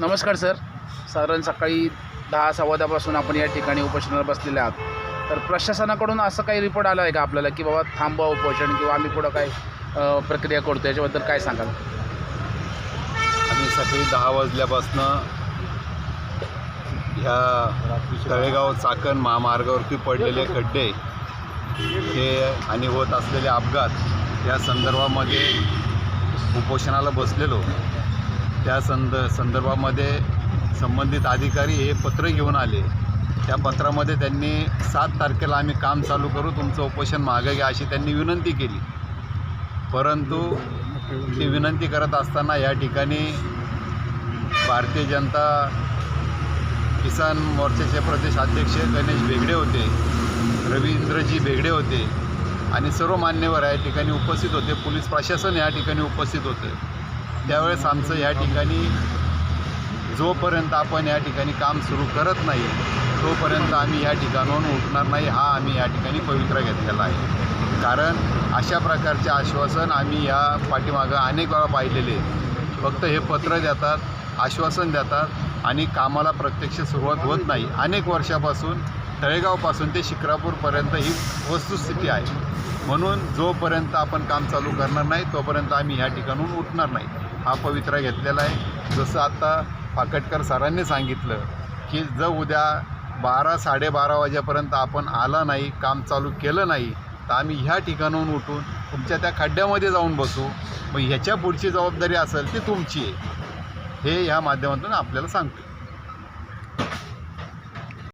नमस्कार सर. साधारण सकाळी दहा सव्वा दहापासून आपण या ठिकाणी उपोषणाला बसलेले आहात. तर प्रशासनाकडून असं काही रिपोर्ट आला आहे का आपल्याला की बाबा थांबवा उपोषण किंवा आम्ही पुढं काय प्रक्रिया करतो याच्याबद्दल काय सांगाल? आम्ही सकाळी दहा वाजल्यापासनं ह्या तळेगाव चाकण महामार्गावरती पडलेले खड्डे हे आणि होत असलेले अपघात या संदर्भामध्ये उपोषणाला बसलेलो. त्या संद संदर्भामध्ये संबंधित अधिकारी हे पत्र घेऊन आले. त्या पत्रामध्ये त्यांनी सात तारखेला आम्ही काम चालू करू तुमचं उपोषण मागे घ्या अशी त्यांनी विनंती केली. परंतु ती विनंती करत असताना या ठिकाणी भारतीय जनता किसान मोर्चाचे प्रदेश अध्यक्ष गणेश बेगडे होते रवींद्रजी बेगडे होते आणि सर्व मान्यवर या ठिकाणी उपस्थित होते. पोलीस प्रशासन या ठिकाणी उपस्थित होते. त्यावेळेस आमचं या ठिकाणी जोपर्यंत आपण या ठिकाणी काम सुरू करत नाही तोपर्यंत आम्ही या ठिकाणाहून उठणार नाही हा आम्ही या ठिकाणी पवित्रा घेतलेला आहे. कारण अशा प्रकारचे आश्वासन आम्ही या पाठीमागं अनेक वेळा पाहिलेले. फक्त हे पत्र देतात आश्वासन देतात आणि कामाला प्रत्यक्ष सुरुवात होत नाही. अनेक वर्षापासून तळेगावपासून ते शिक्रापूरपर्यंत ही वस्तुस्थिती आहे. म्हणून जोपर्यंत आपण काम चालू करणार नाही तोपर्यंत आम्ही ह्या ठिकाणून उठणार नाही. हा पवित्रा घेतलेला आहे. जसं आत्ता फाकटकर सरांनी सांगितलं की जर उद्या बारा साडेबारा वाजेपर्यंत आपण आला नाही काम चालू केलं नाही तर आम्ही ह्या ठिकाणाहून उठून तुमच्या त्या खड्ड्यामध्ये जाऊन बसू. मग ह्याच्या पुढची जबाबदारी असेल ती तुमची आहे. हे ह्या माध्यमातून आपल्याला सांगतो.